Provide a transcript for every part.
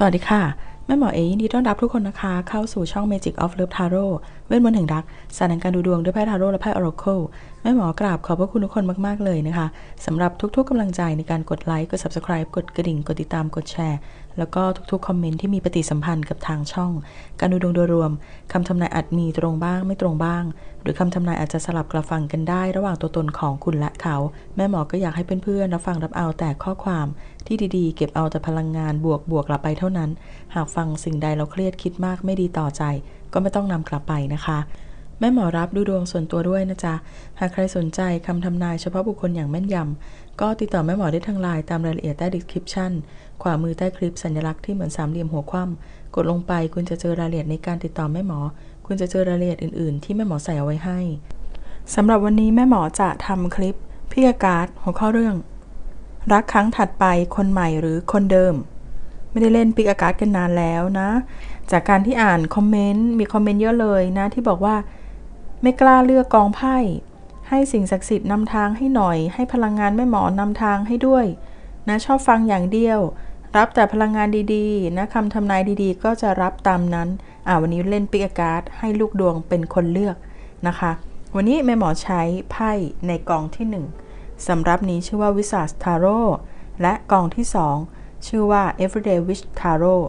สวัสดีค่ะ แม่หมอเอยินดีต้อนรับทุกคนนะคะ เข้าสู่ช่อง Magic of Love Tarot เวทมนต์แห่งรัก สารแห่งการดูดวงด้วยไพ่ทาโร่และไพ่ Oracle แม่หมอกราบขอบพระคุณทุกคนมาก ๆ เลยนะคะสำหรับทุกๆกำลังใจในการกดไลค์กด Subscribe กดกระดิ่ง กดติดตามกดแชร์ แล้วก็ทุกๆ คอมเมนต์ที่มีปฏิสัมพันธ์กับทางช่อง การดูดวงโดยรวมคำทำนายอาจมีตรงบ้างไม่ตรงบ้าง หรือคำทำนายอาจจะสลับกลับฟังกันได้ ระหว่างตัวตนของคุณและเขา แม่หมอก็อยากให้เพื่อนๆรับฟังรับเอาแต่ข้อความ ที่ดีๆ เก็บเอาแต่พลังงานบวกบวกกลับไปเท่านั้น หากฟังสิ่งใดเราเครียดคิดมากไม่ดีต่อใจ ก็ไม่ต้องนำกลับไปนะคะ แม่หมอรับดูดวงส่วนตัวด้วยนะจ๊ะ หากใครสนใจคำทำนายเฉพาะบุคคลอย่างแม่นยำ ก็ติดต่อแม่หมอได้ทางไลน์ตามรายละเอียดใต้ description ขวามือใต้คลิปสัญลักษณ์ที่เหมือนสามเหลี่ยมหัวคว่ำกดลงไปคุณจะเจอรายละเอียดในการติดต่อแม่หมอ คุณจะเจอรายละเอียดอื่นๆ ที่แม่หมอใส่เอาไว้ให้สำหรับวันนี้แม่หมอจะทำคลิปพี่อาการ์ดหัวข้อเรื่อง รักครั้งถัดไปคนใหม่หรือคนเดิม ไม่ได้เล่นปิกอากาศกันนานแล้วนะ จากการที่อ่านคอมเมนต์มีคอมเมนต์เยอะเลยนะที่บอกว่า ไม่กล้าเลือกกองไพ่ ให้สิ่งศักดิ์สิทธิ์นำทางให้หน่อย ให้พลังงานแม่หมอนำทางให้ด้วย นะชอบฟังอย่างเดียว รับแต่พลังงานดีๆ นะคำทำนายดีๆ ก็จะรับตามนั้น อ่าวันนี้เล่นปิกอากาศให้ลูกดวงเป็นคนเลือกนะคะ วันนี้แม่หมอใช้ไพ่ในกองที่หนึ่งสำรับนี้ชื่อว่าวิสาสทาโร่และกองที่ 2 ชื่อว่า Everyday Wish Tarot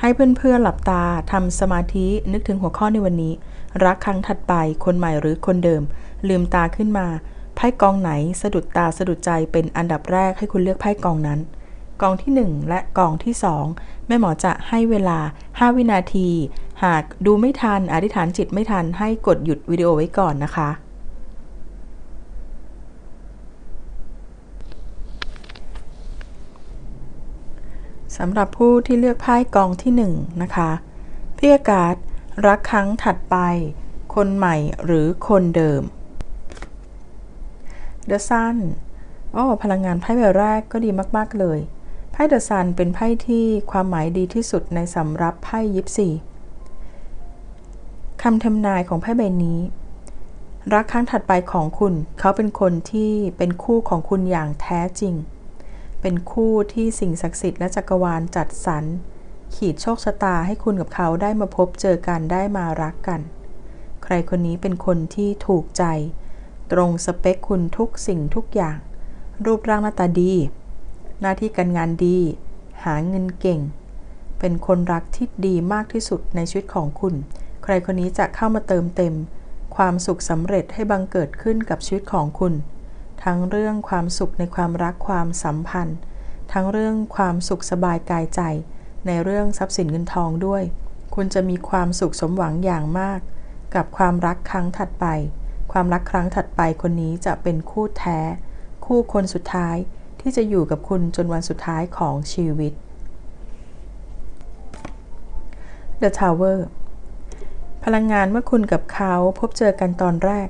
ให้เพื่อนๆหลับตาทำสมาธินึกถึงหัวข้อในวันนี้ รักครั้งถัดไปคนใหม่หรือคนเดิม ลืมตาขึ้นมา ไพ่กองไหนสะดุดตาสะดุดใจเป็นอันดับแรกให้คุณเลือกไพ่กองนั้น กองที่ 1 และกองที่ 2 แม่หมอจะให้เวลา 5 วินาที หากดูไม่ทันอธิษฐานจิตไม่ทันให้กดหยุดวิดีโอไว้ก่อนนะคะสำหรับผู้ที่เลือกไพ่กองที่1นะคะพี่อากาศ รักครั้งถัดไป คนใหม่หรือคนเดิม The Sun อ๋อพลังงานไพ่ใบแรกก็ดีมากๆเลยไพ่ The Sun เป็นไพ่ที่ความหมายดีที่สุดในสำรับไพ่ยิปซีคำทำนายของไพ่ใบนี้ รักครั้งถัดไปของคุณ เขาเป็นคนที่เป็นคู่ของคุณอย่างแท้จริง เป็นคู่ที่สิ่งศักดิ์สิทธิ์และจักรวาลจัดสรร ขีดโชคชะตาให้คุณกับเขาได้มาพบเจอกันได้มารักกัน ใครคนนี้เป็นคนที่ถูกใจ ตรงสเปคคุณทุกสิ่งทุกอย่าง รูปร่างหน้าตาดี หน้าที่การงานดี หาเงินเก่ง เป็นคนรักที่ดีมากที่สุดในชีวิตของคุณ ใครคนนี้จะเข้ามาเติมเต็ม ความสุขสำเร็จให้บังเกิดขึ้นกับชีวิตของคุณ ทั้งเรื่องความสุขในความรักความสัมพันธ์ ทั้งเรื่องความสุขสบายกายใจ ในเรื่องทรัพย์สินเงินทองด้วย คุณจะมีความสุขสมหวังอย่างมาก กับความรักครั้งถัดไป ความรักครั้งถัดไปคนนี้จะเป็นคู่แท้ คู่คนสุดท้ายที่จะอยู่กับคุณจนวันสุดท้ายของชีวิต The Tower พลังงานเมื่อคุณกับเขาพบเจอกันตอนแรก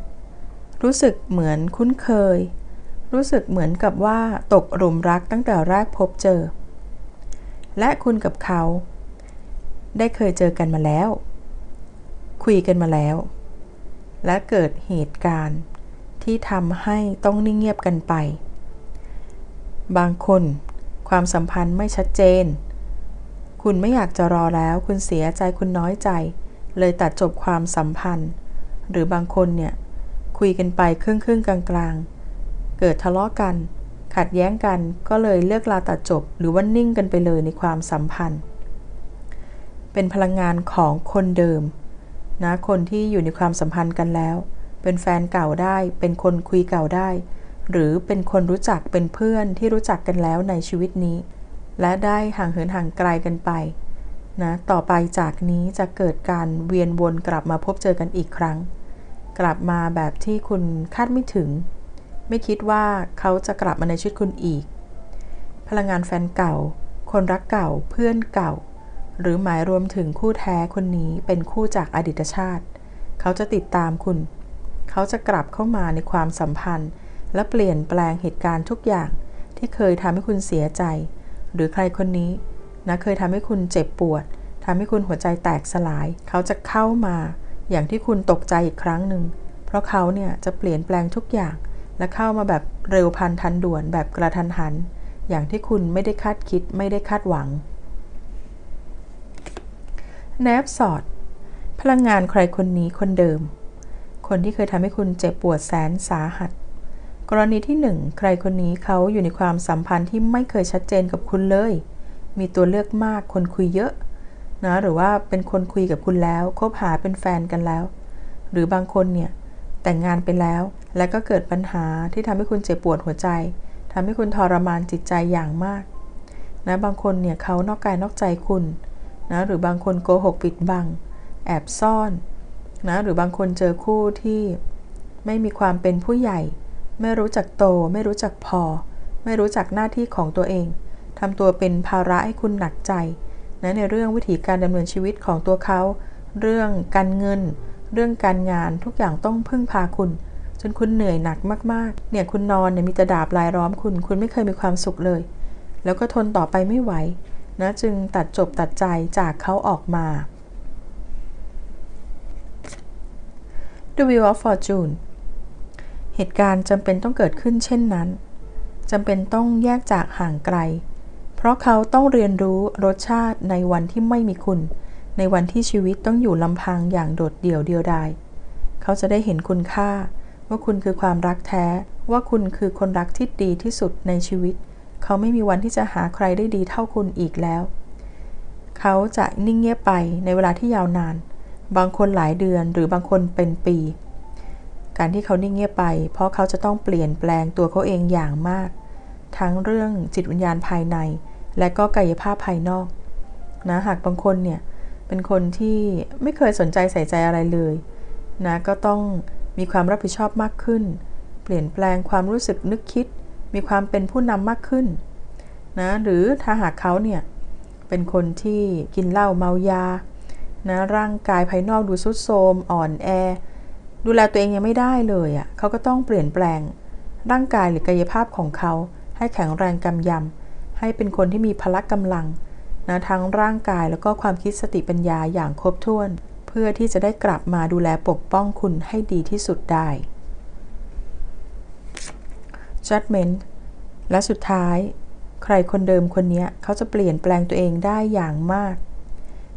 รู้สึกเหมือนคุ้นเคย รู้สึกเหมือนกับว่าตกหลุมรักตั้งแต่แรกพบเจอ และคุณกับเขา ได้เคยเจอกันมาแล้ว คุยกันมาแล้ว และเกิดเหตุการณ์ที่ทำให้ต้องนิ่งเงียบกันไป บางคนความสัมพันธ์ไม่ชัดเจน คุณไม่อยากจะรอแล้ว คุณเสียใจคุณน้อยใจ เลยตัดจบความสัมพันธ์ หรือบางคนเนี่ย คุยกันไปครึ่งครึ่งกลางกลางเกิดทะเลาะกัน ขัดแย้งกันก็เลยเลือกลาตัดจบ หรือว่านิ่งกันไปเลยในความสัมพันธ์ เป็นพลังงานของคนเดิมนะคนที่อยู่ในความสัมพันธ์กันแล้ว เป็นแฟนเก่าได้ เป็นคนคุยเก่าได้ หรือเป็นคนรู้จักเป็นเพื่อนที่รู้จักกันแล้วในชีวิตนี้ และได้ห่างเหินห่างไกลกันไปนะต่อไปจากนี้จะเกิดการเวียนวนกลับมาพบเจอกันอีกครั้ง กลับมาแบบที่คุณคาดไม่ถึง ไม่คิดว่าเขาจะกลับมาในชีวิตคุณอีก พลังงานแฟนเก่า คนรักเก่า เพื่อนเก่า หรือหมายรวมถึงคู่แท้คนนี้เป็นคู่จากอดีตชาติ เขาจะติดตามคุณ เขาจะกลับเข้ามาในความสัมพันธ์ และเปลี่ยนแปลงเหตุการณ์ทุกอย่างที่เคยทำให้คุณเสียใจ หรือใครคนนี้นะเคยทำให้คุณเจ็บปวดทำให้คุณหัวใจแตกสลาย เขาจะเข้ามา อย่างที่คุณตกใจอีกครั้งหนึ่ง เพราะเขาเนี่ยจะเปลี่ยนแปลงทุกอย่าง และเข้ามาแบบเร็วพันทันด่วนแบบกระทันหัน อย่างที่คุณไม่ได้คาดคิดไม่ได้คาดหวัง แนบสอด พลังงานใครคนนี้คนเดิม คนที่เคยทำให้คุณเจ็บปวดแสนสาหัส กรณีที่หนึ่งใครคนนี้เขาอยู่ในความสัมพันธ์ที่ไม่เคยชัดเจนกับคุณเลย มีตัวเลือกมากคนคุยเยอะนะหรือว่าเป็นคนคุยกับคุณแล้วคบหาเป็นแฟนกันแล้ว หรือบางคนเนี่ยแต่งงานไปแล้ว และก็เกิดปัญหาที่ทำให้คุณเจ็บปวดหัวใจทำให้คุณทรมานจิตใจอย่างมากนะบางคนเนี่ยเขานอกกายนอกใจคุณนะหรือบางคนโกหกปิดบัง แอบซ่อนนะหรือบางคนเจอคู่ที่ไม่มีความเป็นผู้ใหญ่ ไม่รู้จักโต ไม่รู้จักพอ ไม่รู้จักหน้าที่ของตัวเองทำตัวเป็นภาระให้คุณหนักใจนะในเรื่องวิธีการดำเนินชีวิตของตัวเขา เรื่องการเงิน เรื่องการงานทุกอย่างต้องพึ่งพาคุณ จนคุณเหนื่อยหนักมากๆ เนี่ยคุณนอนเนี่ยมีแต่ดาบลายล้อมคุณ คุณไม่เคยมีความสุขเลย แล้วก็ทนต่อไปไม่ไหวนะจึงตัดจบตัดใจจากเขาออกมา The Wheel of Fortune เหตุการณ์จำเป็นต้องเกิดขึ้นเช่นนั้นจำเป็นต้องแยกจากห่างไกล เพราะเขาต้องเรียนรู้รสชาติในวันที่ไม่มีคุณ ในวันที่ชีวิตต้องอยู่ลำพังอย่างโดดเดี่ยวเดียวดาย เขาจะได้เห็นคุณค่า ว่าคุณคือความรักแท้ ว่าคุณคือคนรักที่ดีที่สุดในชีวิต เขาไม่มีวันที่จะหาใครได้ดีเท่าคุณอีกแล้ว เขาจะนิ่งเงียบไปในเวลาที่ยาวนาน บางคนหลายเดือนหรือบางคนเป็นปี การที่เขานิ่งเงียบไป เพราะเขาจะต้องเปลี่ยนแปลงตัวเขาเองอย่างมาก ทั้งเรื่องจิตวิญญาณภายใน และก็กายภาพภายนอกนะหากบางคนเนี่ยเป็นคนที่ไม่เคยสนใจใส่ใจอะไรเลยนะก็ต้อง มีความรับผิดชอบมากขึ้น เปลี่ยนแปลงความรู้สึกนึกคิด มีความเป็นผู้นำมากขึ้นนะหรือถ้าหากเขาเนี่ยเป็นคนที่กินเหล้าเมายานะร่างกายภายนอกดูสุดโทมอ่อนแอ ดูแลตัวเองยังไม่ได้เลยอะ่ะเขาก็ต้องเปลี่ยนแปลง ร่างกายหรือกายภาพของเขา ให้แข็งแรงกำยำให้เป็นคนที่มีพละกำลังนะทั้งร่างกายแล้วก็ความคิดสติปัญญาอย่างครบถ้วน เพื่อที่จะได้กลับมาดูแลปกป้องคุณให้ดีที่สุดได้ judgment และสุดท้าย ใครคนเดิมคนนี้เขาจะเปลี่ยนแปลงตัวเองได้อย่างมาก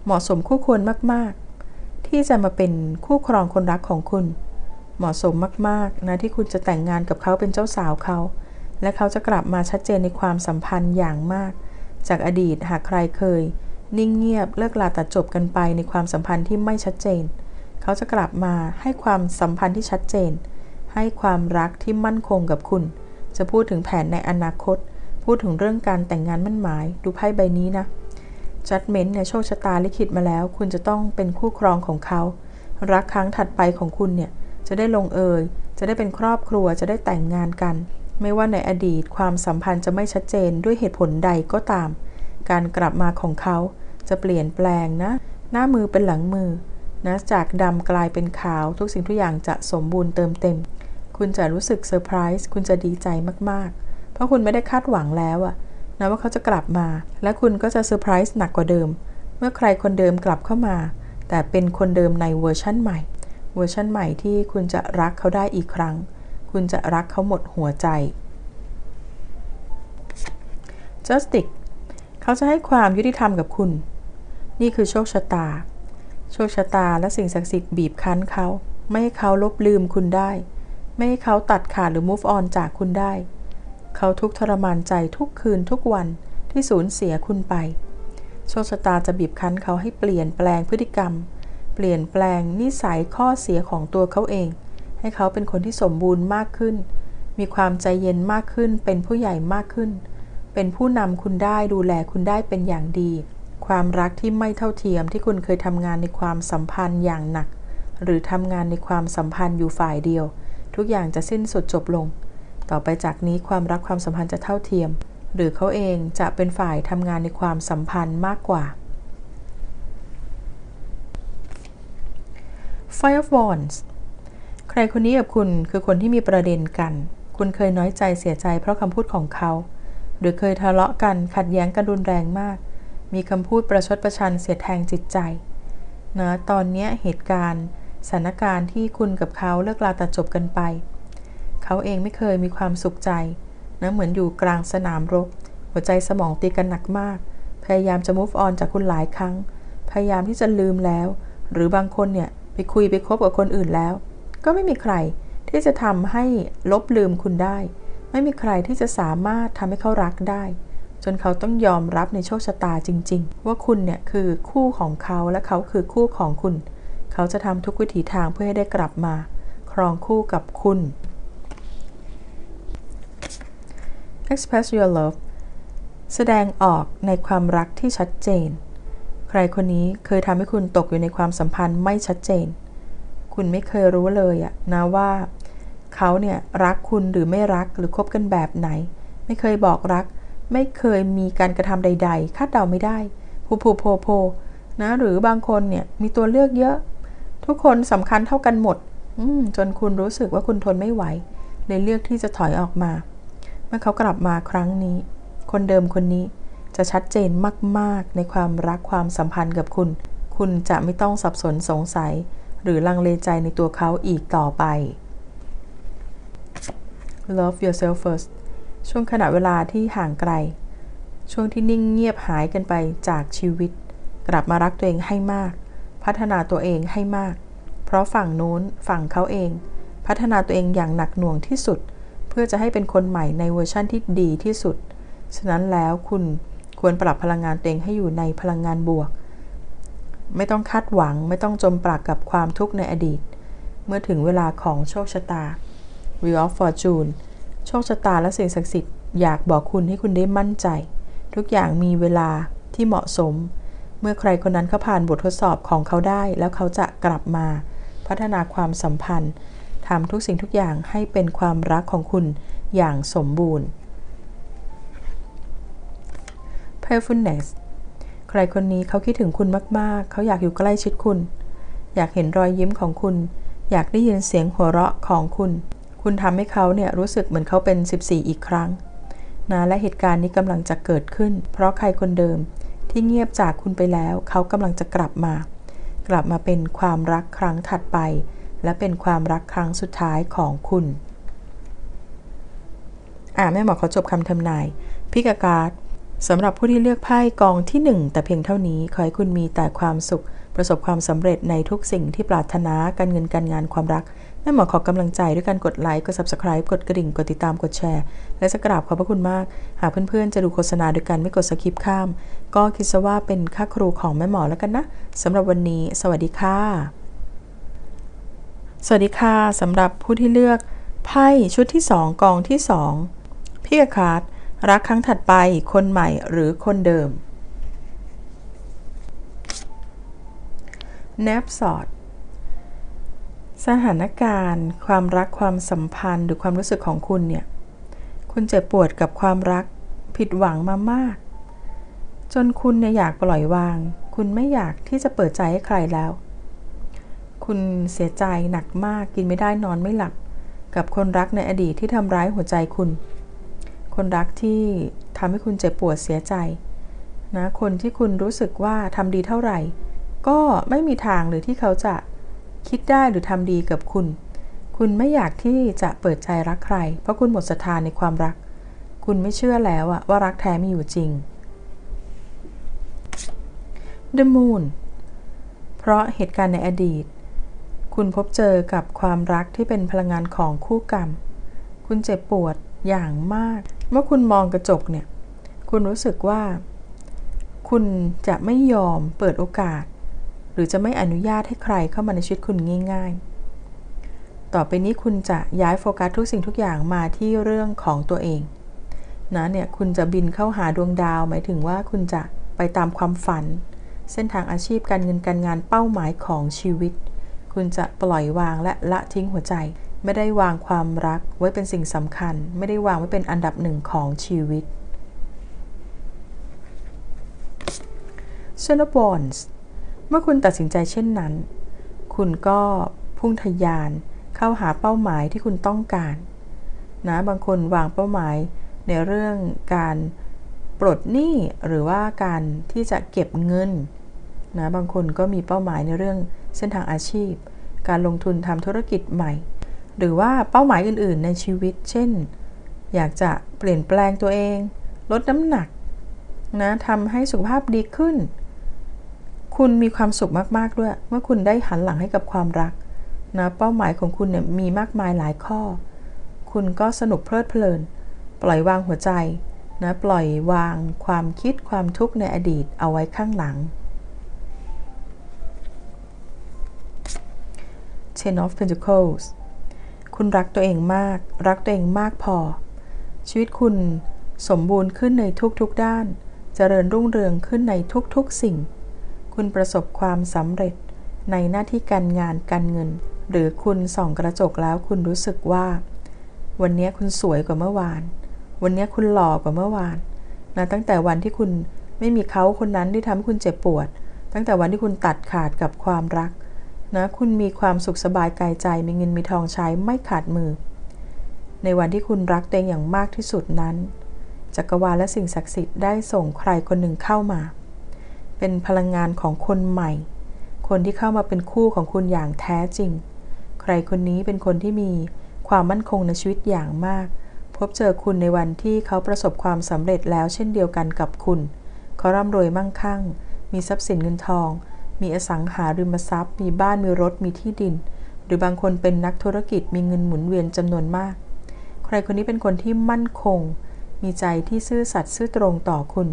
เหมาะสมคู่ควรมาก ๆ ที่จะมาเป็นคู่ครองคนรักของคุณ เหมาะสมมาก ๆ นะที่คุณจะแต่งงานกับเขาเป็นเจ้าสาวเขา และเขาจะกลับมาชัดเจนในความสัมพันธ์อย่างมาก จากอดีตหากใครเคย นิ่งเงียบเลิกลาตัดจบกันไปในความสัมพันธ์ที่ไม่ชัดเจน เขาจะกลับมาให้ความสัมพันธ์ที่ชัดเจน ให้ความรักที่มั่นคงกับคุณ จะพูดถึงแผนในอนาคต พูดถึงเรื่องการแต่งงานมั่นหมาย ดูไพ่ใบนี้นะจัดเมนต์เนี่ยโชคชะตาลิขิตมาแล้ว คุณจะต้องเป็นคู่ครองของเขา รักครั้งถัดไปของคุณเนี่ยจะได้ลงเอย จะได้เป็นครอบครัวจะได้แต่งงานกัน ไม่ว่าในอดีตความสัมพันธ์จะไม่ชัดเจนด้วยเหตุผลใดก็ตาม การกลับมาของเขา จะเปลี่ยนแปลงนะ หน้ามือเป็นหลังมือนะจากดำกลายเป็นขาวทุกสิ่งทุกอย่างจะสมบูรณ์เติมเต็ม คุณจะรู้สึกเซอร์ไพรส์คุณจะดีใจมากๆ เพราะคุณไม่ได้คาดหวังแล้วอะนะว่าเขาจะกลับมา และคุณก็จะเซอร์ไพรส์หนักกว่าเดิม เมื่อใครคนเดิมกลับเข้ามา แต่เป็นคนเดิมในเวอร์ชั่นใหม่ เวอร์ชั่นใหม่ที่คุณจะรักเขาได้อีกครั้ง คุณจะรักเขาหมดหัวใจ justice เขาจะให้ความยุติธรรมกับคุณ นี่คือโชคชะตา โชคชะตาและสิ่งศักดิ์สิทธิ์บีบคั้นเขา ไม่ให้เขาลบลืมคุณได้ ไม่ให้เขาตัดขาดหรือ move on จากคุณได้ เขาทุกทรมานใจทุกคืนทุกวันที่สูญเสียคุณไป โชคชะตาจะบีบคั้นเขาให้เปลี่ยนแปลงพฤติกรรม เปลี่ยนแปลงนิสัยข้อเสียของตัวเขาเอง ให้เขาเป็นคนที่สมบูรณ์มากขึ้น มีความใจเย็นมากขึ้น เป็นผู้ใหญ่มากขึ้น เป็นผู้นำคุณได้ดูแลคุณได้เป็นอย่างดี ความรักที่ไม่เท่าเทียมที่คุณเคยทำงานในความสัมพันธ์อย่างหนัก หรือทำงานในความสัมพันธ์อยู่ฝ่ายเดียว ทุกอย่างจะสิ้นสุดจบลง ต่อไปจากนี้ความรักความสัมพันธ์จะเท่าเทียม หรือเขาเองจะเป็นฝ่ายทำงานในความสัมพันธ์มากกว่า Five of Wands ใครคนนี้กับคุณคือคนที่มีประเด็นกัน คุณเคยน้อยใจเสียใจเพราะคำพูดของเขา หรือเคยทะเลาะกันขัดแย้งกันรุนแรงมาก มีคำพูดประชดประชันเสียแทงจิตใจนะตอนนี้เหตุการณ์สถานการณ์ที่คุณกับเขาเลิกลาตัดจบกันไป เขาเองไม่เคยมีความสุขใจนะเหมือนอยู่กลางสนามรบ หัวใจสมองตีกันหนักมาก พยายามจะ move on จากคุณหลายครั้งพพยายามที่จะลืมแล้ว หรือบางคนเนี่ยไปคุยไปคบกับคนอื่นแล้ว ก็ไม่มีใครที่จะทำให้ลบลืมคุณได้ ไม่มีใครที่จะสามารถทำให้เขารักได้ จนเขาต้องยอมรับในโชคชะตาจริง ๆ ว่าคุณเนี่ยคือคู่ของเขาและเขาคือคู่ของคุณ เขาจะทำทุกวิถีทางเพื่อให้ได้กลับมา ครองคู่กับคุณ express your love แสดงออกในความรักที่ชัดเจน ใครคนนี้เคยทำให้คุณตกอยู่ในความสัมพันธ์ไม่ชัดเจน คุณไม่เคยรู้เลยอะนะว่า เขาเนี่ยรักคุณหรือไม่รักหรือคบกันแบบไหน ไม่เคยบอกรัก ไม่เคยมีการกระทำใด ๆ คาดเดาไม่ได้ผูผูโพโพนะหรือบางคนเนี่ยมีตัวเลือกเยอะ ทุกคนสำคัญเท่ากันหมดจนคุณรู้สึกว่าคุณทนไม่ไหวเลยเลือกที่จะถอยออกมา เมื่อเขากลับมาครั้งนี้ คนเดิมคนนี้จะชัดเจนมาก ๆ ในความรักความสัมพันธ์กับคุณ คุณจะไม่ต้องสับสนสงสัย หรือลังเลใจในตัวเขาอีกต่อไป Love yourself first ช่วงขณะเวลาที่ห่างไกล ช่วงที่นิ่งเงียบหายกันไปจากชีวิต กลับมารักตัวเองให้มาก พัฒนาตัวเองให้มาก เพราะฝั่งนู้นฝั่งเขาเอง พัฒนาตัวเองอย่างหนักหน่วงที่สุด เพื่อจะให้เป็นคนใหม่ในเวอร์ชั่นที่ดีที่สุด ฉะนั้นแล้วคุณควรปรับพลังงานตัวเองให้อยู่ในพลังงานบวก ไม่ต้องคาดหวังไม่ต้องจมปลักกับความทุกข์ในอดีต เมื่อถึงเวลาของโชคชะตา Wheel of Fortune โชคชะตาและสิ่งศักดิ์สิทธิ์อยากบอกคุณให้คุณได้มั่นใจ ทุกอย่างมีเวลาที่เหมาะสม เมื่อใครคนนั้นเขาผ่านบททดสอบของเขาได้ แล้วเขาจะกลับมา พัฒนาความสัมพันธ์ทำทุกสิ่งทุกอย่างให้เป็นความรักของคุณอย่างสมบูรณ์ playfulness ใครคนนี้เขาคิดถึงคุณมาก ๆ เขาอยากอยู่ใกล้ชิดคุณ อยากเห็นรอยยิ้มของคุณ อยากได้ยินเสียงหัวเราะของคุณ คุณทำให้เขาเนี่ยรู้สึกเหมือนเขาเป็น 14 อีกครั้งนะและเหตุการณ์นี้กำลังจะเกิดขึ้น เพราะใครคนเดิมที่เงียบจากคุณไปแล้ว เขากำลังจะกลับมา กลับมาเป็นความรักครั้งถัดไป และเป็นความรักครั้งสุดท้ายของคุณอ่าแม่หมอเขาจบคำทำนายพิกาการ์ดสำหรับผู้ที่เลือกไพ่กองที่ 1 แต่เพียงเท่านี้ ขอให้คุณมีแต่ความสุข ประสบความสำเร็จในทุกสิ่งที่ปรารถนาการเงินการงานความรัก แม่หมอขอกำลังใจด้วยการกดไลค์ กด subscribe กดกระดิ่ง กดติดตาม กดแชร์ และจะกราบขอบพระคุณมาก หากเพื่อนๆ จะดูโฆษณาโดยการไม่กดสคิปข้าม ก็คิดซะว่าเป็นค่าครูของแม่หมอแล้วกันนะสำหรับวันนี้ สวัสดีค่ะ สวัสดีค่ะสำหรับผู้ที่เลือกไพ่ชุดที่ 2 กองที่ 2 พี่กคาร์ดรักครั้งถัดไป คนใหม่หรือคนเดิม แนบสอด สถานการณ์ ความรักความสัมพันธ์หรือความรู้สึกของคุณเนี่ย คุณเจ็บปวดกับความรักผิดหวังมามาก จนคุณเนี่ยอยากปล่อยวาง คุณไม่อยากที่จะเปิดใจให้ใครแล้ว คุณเสียใจหนักมากกินไม่ได้นอนไม่หลับ กับคนรักในอดีตที่ทำร้ายหัวใจคุณ คนรักที่ทำให้คุณเจ็บปวดเสียใจนะคนที่คุณรู้สึกว่าทำดีเท่าไหร่ ก็ไม่มีทางหรือที่เขาจะ คิดได้หรือทำดีกับคุณ คุณไม่อยากที่จะเปิดใจรักใคร เพราะคุณหมดศรัทธาในความรัก คุณไม่เชื่อแล้วอะว่ารักแท้มีอยู่จริง The Moon เพราะเหตุการณ์ในอดีต คุณพบเจอกับความรักที่เป็นพลังงานของคู่กรรม คุณเจ็บปวดอย่างมาก เมื่อคุณมองกระจกเนี่ย คุณรู้สึกว่า คุณจะไม่ยอมเปิดโอกาส หรือจะไม่อนุญาตให้ใครเข้ามาในชีวิตคุณง่าย ๆ ต่อไปนี้คุณจะย้ายโฟกัสทุกสิ่งทุกอย่างมาที่เรื่องของตัวเองนะเนี่ยคุณจะบินเข้าหาดวงดาว หมายถึงว่าคุณจะไปตามความฝัน เส้นทางอาชีพการเงินการงานเป้าหมายของชีวิต คุณจะปล่อยวางและละทิ้งหัวใจ ไม่ได้วางความรักไว้เป็นสิ่งสำคัญ ไม่ได้วางไว้เป็นอันดับหนึ่งของชีวิต s h a n b o n s เมื่อคุณตัดสินใจเช่นนั้น คุณก็พุ่งทยานเข้าหาเป้าหมายที่คุณต้องการนะบางคนวางเป้าหมายในเรื่องการปลดหนี้หรือว่าการที่จะเก็บเงินนะบางคนก็มีเป้าหมายในเรื่องเส้นทางอาชีพ การลงทุนทำธุรกิจใหม่ หรือว่าเป้าหมายอื่น ๆ ในชีวิต เช่น อยากจะเปลี่ยนแปลงตัวเอง ลดน้ำหนักนะทำให้สุขภาพดีขึ้น คุณมีความสุขมากๆด้วยเมื่อคุณได้หันหลังให้กับความรักนะเป้าหมายของคุณเนี่ยมีมากมายหลายข้อ คุณก็สนุกเพลิดเพลิน ปล่อยวางหัวใจนะปล่อยวางความคิดความทุกข์ในอดีตเอาไว้ข้างหลัง Ten of Pentacles คุณรักตัวเองมาก รักตัวเองมากพอ ชีวิตคุณสมบูรณ์ขึ้นในทุกๆด้านเจริญรุ่งเรืองขึ้นในทุกๆสิ่ง คุณประสบความสำเร็จในหน้าที่การงานการเงิน หรือคุณส่องกระจกแล้วคุณรู้สึกว่า วันนี้คุณสวยกว่าเมื่อวาน วันนี้คุณหล่อกว่าเมื่อวานนะตั้งแต่วันที่คุณไม่มีเขาคนนั้นที่ทำให้คุณเจ็บปวด ตั้งแต่วันที่คุณตัดขาดกับความรักนะคุณมีความสุขสบายกายใจมีเงินมีทองใช้ไม่ขาดมือ ในวันที่คุณรักตัวเองอย่างมากที่สุดนั้นจักรวาลและสิ่งศักดิ์สิทธิ์ได้ส่งใครคนหนึ่งเข้ามา เป็นพลังงานของคนใหม่ คนที่เข้ามาเป็นคู่ของคุณอย่างแท้จริง ใครคนนี้เป็นคนที่มีความมั่นคงในชีวิตอย่างมาก พบเจอคุณในวันที่เขาประสบความสำเร็จแล้วเช่นเดียวกันกับคุณ เขาร่ำรวยมั่งคั่ง มีทรัพย์สินเงินทอง มีอสังหาริมทรัพย์ มีบ้านมีรถมีที่ดิน หรือบางคนเป็นนักธุรกิจมีเงินหมุนเวียนจำนวนมาก ใครคนนี้เป็นคนที่มั่นคง มีใจที่ซื่อสัตย์ซื่อตรงต่อคุณ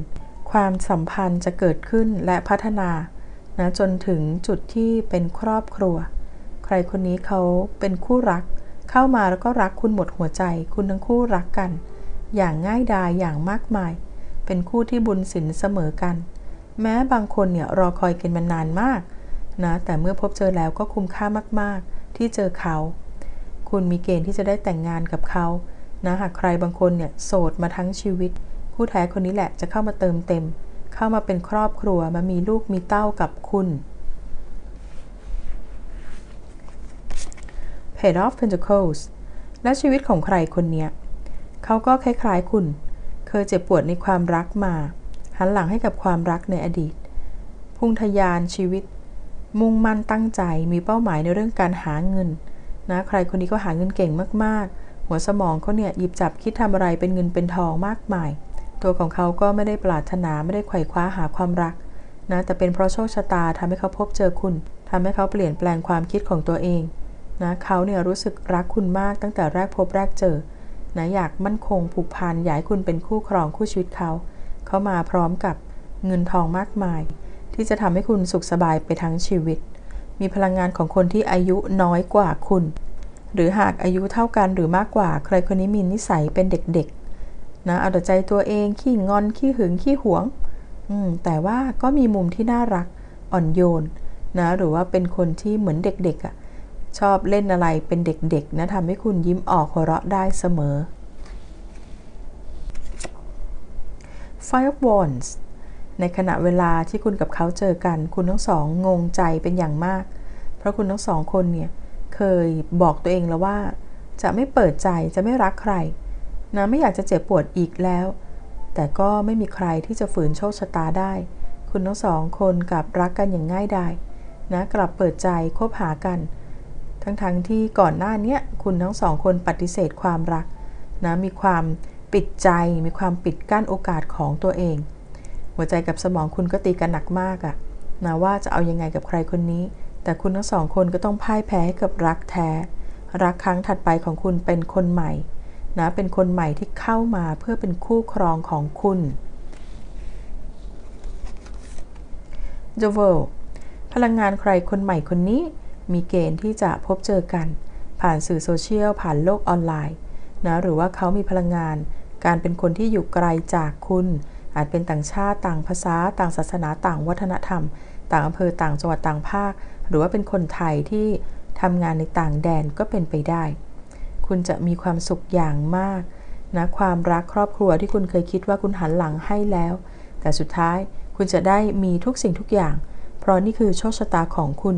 ความสัมพันธ์จะเกิดขึ้นและพัฒนานะจนถึงจุดที่เป็นครอบครัว ใครคนนี้เขาเป็นคู่รัก เข้ามาแล้วก็รักคุณหมดหัวใจ คุณทั้งคู่รักกัน อย่างง่ายดายอย่างมากมาย เป็นคู่ที่บุญสินเสมอกัน แม้บางคนเนี่ยรอคอยกันมานานมากนะแต่เมื่อพบเจอแล้วก็คุ้มค่ามาก ๆ ที่เจอเขา คุณมีเกณฑ์ที่จะได้แต่งงานกับเขานะหากใครบางคนเนี่ยโสดมาทั้งชีวิต คู่แท้คนนี้แหละจะเข้ามาเติมเต็ม เข้ามาเป็นครอบครัวมามีลูกมีเต้ากับคุณ Page of Pentacles และชีวิตของใครคนเนี้ยเขาก็คล้ายๆคุณ เคยเจ็บปวดในความรักมา หันหลังให้กับความรักในอดีต พุ่งทยานชีวิต มุ่งมั่นตั้งใจมีเป้าหมายในเรื่องการหาเงินนะใครคนนี้ก็หาเงินเก่งมากๆ หัวสมองเขาเนี่ยหยิบจับคิดทำอะไรเป็นเงินเป็นทองมากมาย ตัวของเขาก็ไม่ได้ปรารถนาไม่ได้ไขว่คว้าหาความรักนะแต่เป็นเพราะโชคชะตาทำให้เขาพบเจอคุณทำให้เขาเปลี่ยนแปลงความคิดของตัวเองนะเขาเนี่ยรู้สึกรักคุณมากตั้งแต่แรกพบแรกเจอนะอยากมั่นคงผูกพันอยากคุณเป็นคู่ครองคู่ชีวิตเขา เขามาพร้อมกับเงินทองมากมาย ที่จะทำให้คุณสุขสบายไปทั้งชีวิต มีพลังงานของคนที่อายุน้อยกว่าคุณ หรือหากอายุเท่ากันหรือมากกว่า ใครคนนี้มีนิสัยเป็นเด็ก นะเอาแต่ใจตัวเองขี้งอนขี้หึงขี้หวงอืมแต่ว่าก็มีมุมที่น่ารักอ่อนโยนนะหรือว่าเป็นคนที่เหมือนเด็กๆอะ่ะชอบเล่นอะไรเป็นเด็กๆนะทำให้คุณยิ้มออกหัวเราะได้เสมอ Five of Wands ในขณะเวลาที่คุณกับเขาเจอกัน คุณทั้งสองงงใจเป็นอย่างมาก เพราะคุณทั้งสองคนเนี่ยเคยบอกตัวเองแล้วว่า จะไม่เปิดใจจะไม่รักใคร นะไม่อยากจะเจ็บปวดอีกแล้ว แต่ก็ไม่มีใครที่จะฝืนโชคชะตาได้ คุณทั้งสองคนกลับรักกันอย่างง่ายดายนะกลับเปิดใจคบหากัน ทั้งๆทที่ก่อนหน้านี้คุณทั้งสองคนปฏิเสธความรักนะมีความปิดใจมีความปิดกั้นโอกาสของตัวเอง หัวใจกับสมองคุณก็ตีกันหนักมากอะนะว่าจะเอายังไงกับใครคนนี้ แต่คุณทั้งสองคนก็ต้องพ่ายแพ้กับรักแท้ รักครั้งถัดไปของคุณเป็นคนใหม่ นะเป็นคนใหม่ที่เข้ามาเพื่อเป็นคู่ครองของคุณ The World พลังงานใครคนใหม่คนนี้ มีเกณฑ์ที่จะพบเจอกัน ผ่านสื่อโซเชียล ผ่านโลกออนไลน์นะหรือว่าเขามีพลังงาน การเป็นคนที่อยู่ไกลจากคุณ อาจเป็นต่างชาติต่างภาษา ต่างศาสนาต่างวัฒนธรรม ต่างอำเภอต่างจังหวัดต่างภาค หรือว่าเป็นคนไทยที่ทำงานในต่างแดนก็เป็นไปได้ คุณจะมีความสุขอย่างมากนะความรักครอบครัวที่คุณเคยคิดว่าคุณหันหลังให้แล้ว แต่สุดท้ายคุณจะได้มีทุกสิ่งทุกอย่าง เพราะนี่คือโชคชะตาของคุณ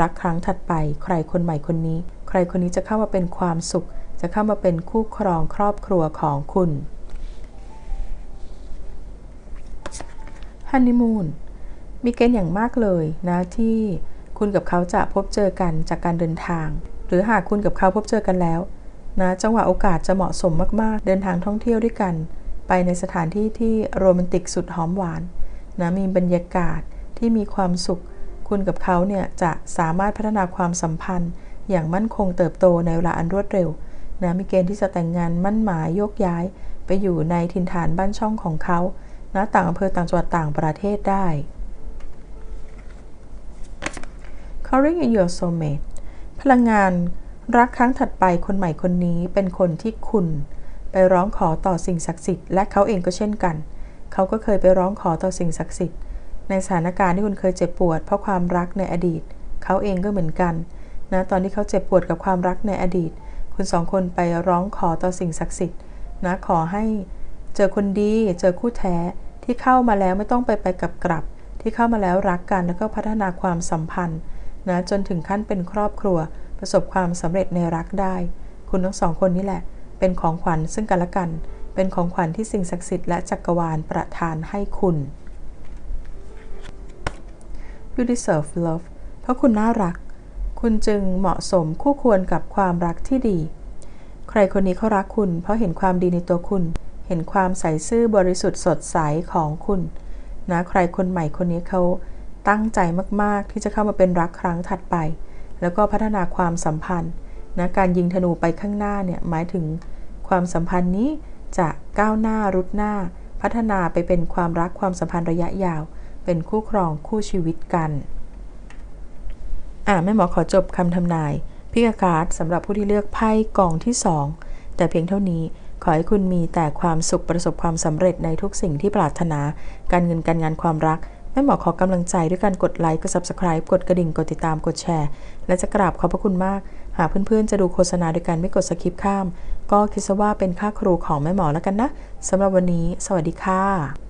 รักครั้งถัดไป ใครคนใหม่คนนี้ ใครคนนี้จะเข้ามาเป็นความสุข จะเข้ามาเป็นคู่ครองครอบครัวของคุณฮันนีมูนมีเกณฑ์อย่างมากเลยนะที่คุณกับเขาจะพบเจอกันจากการเดินทาง หรือหากคุณกับเขาพบเจอกันแล้ว นะจังหวะโอกาสจะเหมาะสมมากๆ เดินทางท่องเที่ยวด้วยกัน ไปในสถานที่ที่โรแมนติกสุดหอมหวานนะมีบรรยากาศที่มีความสุข คุณกับเขาเนี่ยจะสามารถพัฒนาความสัมพันธ์ อย่างมั่นคงเติบโตในเวลาอันรวดเร็วนะมีเกณฑ์ที่จะแต่งงานมั่นหมายโยกย้าย ไปอยู่ในถิ่นฐานบ้านช่องของเขานะต่างอำเภอต่างจังหวัดต่างประเทศได้ Calling in your soulmate พลังงาน รักครั้งถัดไปคนใหม่คนนี้เป็นคนที่คุณ ไปร้องขอต่อสิ่งศักดิ์สิทธิ์และเขาเองก็เช่นกัน เขาก็เคยไปร้องขอต่อสิ่งศักดิ์สิทธิ์ ในสถานการณ์ที่คุณเคยเจ็บปวด เพราะความรักในอดีต เขาเองก็เหมือนกันนะตอนที่เขาเจ็บปวดกับความรักในอดีต คุณสองคนไปร้องขอต่อสิ่งศักดิ์สิทธิ์นะขอให้เจอคนดี เจอคู่แท้ที่เข้ามาแล้วไม่ต้องไปไปกับกลับ ที่เข้ามาแล้วรักกันแล้วก็พัฒนาความสัมพันธ์นะจนถึงขั้นเป็นครอบครัว ประสบความสำเร็จในรักได้ คุณทั้งสองคนนี่แหละ เป็นของขวัญซึ่งกันและกัน เป็นของขวัญที่สิ่งศักดิ์สิทธิ์และจักรวาลประทานให้คุณ You deserve love เพราะคุณน่ารัก คุณจึงเหมาะสมคู่ควรกับความรักที่ดี ใครคนนี้เขารักคุณ เพราะเห็นความดีในตัวคุณ เห็นความใสซื่อบริสุทธิ์สดใสของคุณนะใครคนใหม่คนนี้เขาตั้งใจมาก ๆ ที่จะเข้ามาเป็นรักครั้งถัดไป แล้วก็พัฒนาความสัมพันธ์นะการยิงธนูไปข้างหน้าเนี่ยหมายถึงความสัมพันธ์นี้จะก้าวหน้ารุดหน้า พัฒนาไปเป็นความรักความสัมพันธ์ระยะยาว เป็นคู่ครองคู่ชีวิตกันอ่าแม่หมอขอจบคำทำนายพิกาการ์ดสำหรับผู้ที่เลือกไพ่กองที่ 2 แต่เพียงเท่านี้ขอให้คุณมีแต่ความสุขประสบความสำเร็จในทุกสิ่งที่ปรารถนา การเงินการงานความรัก หมอขอกำลังใจด้วยการกดไลค์ กด subscribe กดกระดิ่ง กดติดตาม กดแชร์ และจะกราบขอบพระคุณมาก หากเพื่อนๆ จะดูโฆษณาด้วยกันไม่กดสคิปข้าม ก็คิดซะว่าเป็นค่าครูของแม่หมอแล้วกันนะสำหรับวันนี้ สวัสดีค่ะ